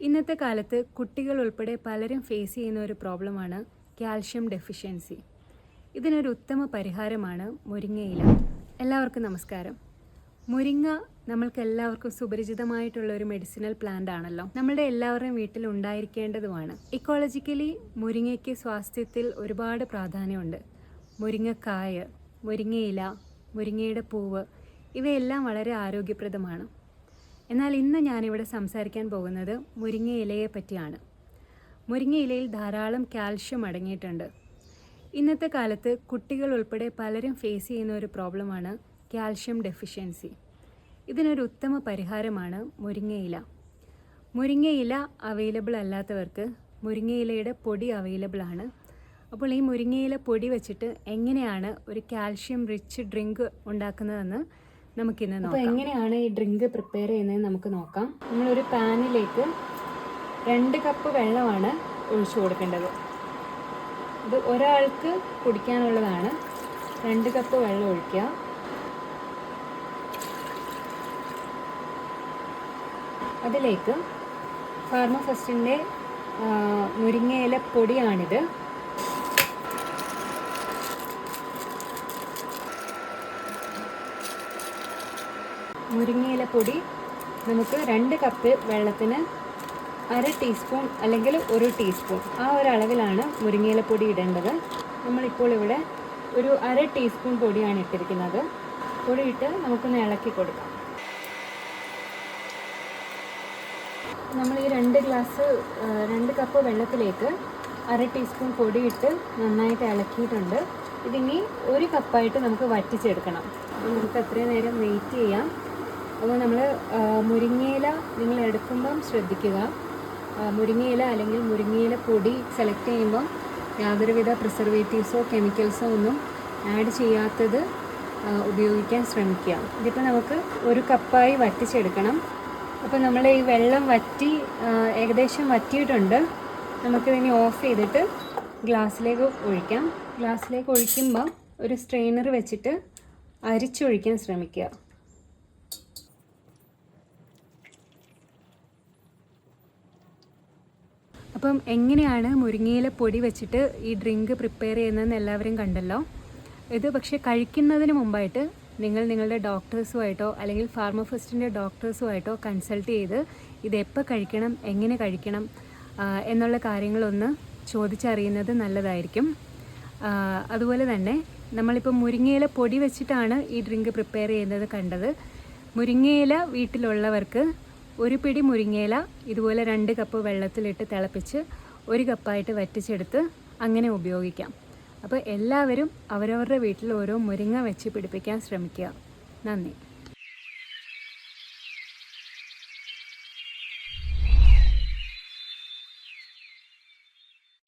ഇന്നത്തെ കാലത്ത് കുട്ടികൾ ഉൾപ്പെടെ പലരും ഫേസ് ചെയ്യുന്ന ഒരു പ്രോബ്ലമാണ് കാൽഷ്യം ഡെഫിഷ്യൻസി ഇതിനൊരു ഉത്തമ പരിഹാരമാണ് മുരിങ്ങയില എല്ലാവർക്കും നമസ്കാരം. മുരിങ്ങ നമ്മൾക്ക് എല്ലാവർക്കും സുപരിചിതമായിട്ടുള്ള ഒരു മെഡിസിനൽ പ്ലാന്റ് ആണല്ലോ. നമ്മളുടെ എല്ലാവരുടെയും വീട്ടിൽ ഉണ്ടായിരിക്കേണ്ടതുമാണ്. ഇക്കോളജിക്കലി മുരിങ്ങയ്ക്ക് സ്വാസ്ഥ്യത്തിൽ ഒരുപാട് പ്രാധാന്യമുണ്ട്. മുരിങ്ങക്കായ മുരിങ്ങയില മുരിങ്ങയുടെ പൂവ് ഇവയെല്ലാം വളരെ ആരോഗ്യപ്രദമാണ്. എന്നാൽ ഇന്ന് ഞാനിവിടെ സംസാരിക്കാൻ പോകുന്നത് മുരിങ്ങ ഇലയെ പറ്റിയാണ്. മുരിങ്ങ ഇലയിൽ ധാരാളം കാൽഷ്യം അടങ്ങിയിട്ടുണ്ട്. ഇന്നത്തെ കാലത്ത് കുട്ടികൾ ഉൾപ്പെടെ പലരും ഫേസ് ചെയ്യുന്ന ഒരു പ്രോബ്ലമാണ് കാൽഷ്യം ഡെഫിഷ്യൻസി. ഇതിനൊരു ഉത്തമ പരിഹാരമാണ് മുരിങ്ങയില മുരിങ്ങയില അവൈലബിൾ അല്ലാത്തവർക്ക് മുരിങ്ങയിലയുടെ പൊടി അവൈലബിൾ ആണ്. അപ്പോൾ ഈ മുരിങ്ങയില പൊടി വെച്ചിട്ട് എങ്ങനെയാണ് ഒരു കാൽഷ്യം റിച്ച് ഡ്രിങ്ക് ഉണ്ടാക്കുന്നതെന്ന് നമുക്കിന്ന് അപ്പോൾ എങ്ങനെയാണ് ഈ ഡ്രിങ്ക് പ്രിപ്പയർ ചെയ്യുന്നത് നമുക്ക് നോക്കാം. നമ്മൾ ഒരു പാനിലേക്ക് രണ്ട് കപ്പ് വെള്ളമാണ് ഒഴിച്ചു കൊടുക്കേണ്ടത്. ഇത് ഒരാൾക്ക് കുടിക്കാനുള്ളതാണ്. രണ്ട് കപ്പ് വെള്ളം ഒഴിക്കുക. അതിലേക്ക് ഫാർമ ഫസ്റ്റിന്റെ മുരിങ്ങയില പൊടിയാണിത്. മുരിങ്ങയില പൊടി നമുക്ക് രണ്ട് കപ്പ് വെള്ളത്തിന് അര ടീസ്പൂൺ അല്ലെങ്കിൽ ഒരു ടീസ്പൂൺ. ആ ഒരു അളവിലാണ് മുരിങ്ങയില പൊടി ഇടേണ്ടത്. നമ്മളിപ്പോൾ ഇവിടെ ഒരു അര ടീസ്പൂൺ പൊടിയാണ് ഇട്ടിരിക്കുന്നത്. പൊടിയിട്ട് നമുക്കൊന്ന് ഇളക്കി കൊടുക്കാം. നമ്മൾ ഈ രണ്ട് ഗ്ലാസ് രണ്ട് കപ്പ് വെള്ളത്തിലേക്ക് അര ടീസ്പൂൺ പൊടിയിട്ട് നന്നായിട്ട് ഇളക്കിയിട്ടുണ്ട്. ഇതിനി ഒരു കപ്പായിട്ട് നമുക്ക് വറ്റിച്ചെടുക്കണം. അപ്പോൾ നമുക്ക് അത്രയും നേരം വെയിറ്റ് ചെയ്യാം. അപ്പോൾ നമ്മൾ മുരിങ്ങയില നിങ്ങൾ എടുക്കുമ്പം ശ്രദ്ധിക്കുക. മുരിങ്ങയില അല്ലെങ്കിൽ മുരിങ്ങയില പൊടി സെലക്ട് ചെയ്യുമ്പം യാതൊരുവിധ പ്രിസർവേറ്റീവ്സോ കെമിക്കൽസോ ഒന്നും ആഡ് ചെയ്യാത്തത് ഉപയോഗിക്കാൻ ശ്രമിക്കുക. ഇതിപ്പോൾ നമുക്ക് ഒരു കപ്പായി വറ്റിച്ചെടുക്കണം. അപ്പോൾ നമ്മൾ ഈ വെള്ളം വറ്റി ഏകദേശം വറ്റിയിട്ടുണ്ട്. നമുക്കിതിനി ഓഫ് ചെയ്തിട്ട് ഗ്ലാസ്സിലേക്ക് ഒഴിക്കാം. ഗ്ലാസ്സിലേക്ക് ഒഴിക്കുമ്പോൾ ഒരു സ്ട്രെയിനർ വെച്ചിട്ട് അരിച്ചൊഴിക്കാൻ ശ്രമിക്കുക. അപ്പം എങ്ങനെയാണ് മുരിങ്ങയിലെ പൊടി വെച്ചിട്ട് ഈ ഡ്രിങ്ക് പ്രിപ്പയർ ചെയ്യുന്നതെന്ന് എല്ലാവരും കണ്ടല്ലോ. ഇത് പക്ഷേ കഴിക്കുന്നതിന് മുമ്പായിട്ട് നിങ്ങൾ നിങ്ങളുടെ ഡോക്ടേഴ്സുമായിട്ടോ അല്ലെങ്കിൽ ഫാർമഫിസ്റ്റിന്റെ ഡോക്ടേഴ്സുമായിട്ടോ കൺസൾട്ട് ചെയ്ത് ഇത് എപ്പോൾ കഴിക്കണം എങ്ങനെ കഴിക്കണം എന്നുള്ള കാര്യങ്ങളൊന്ന് ചോദിച്ചറിയുന്നത് നല്ലതായിരിക്കും. അതുപോലെ തന്നെ നമ്മളിപ്പോൾ മുരിങ്ങയില പൊടി വെച്ചിട്ടാണ് ഈ ഡ്രിങ്ക് പ്രിപ്പയർ ചെയ്യുന്നത് കണ്ടത്. മുരിങ്ങയില വീട്ടിലുള്ളവർക്ക് ഒരു പിടി മുരിങ്ങയില ഇതുപോലെ രണ്ട് കപ്പ് വെള്ളത്തിലിട്ട് തിളപ്പിച്ച് ഒരു കപ്പായിട്ട് വറ്റിച്ചെടുത്ത് അങ്ങനെ ഉപയോഗിക്കാം. അപ്പോൾ എല്ലാവരും അവരവരുടെ വീട്ടിൽ ഓരോ മുരിങ്ങ വെച്ച് പിടിപ്പിക്കാൻ ശ്രമിക്കുക. നന്ദി.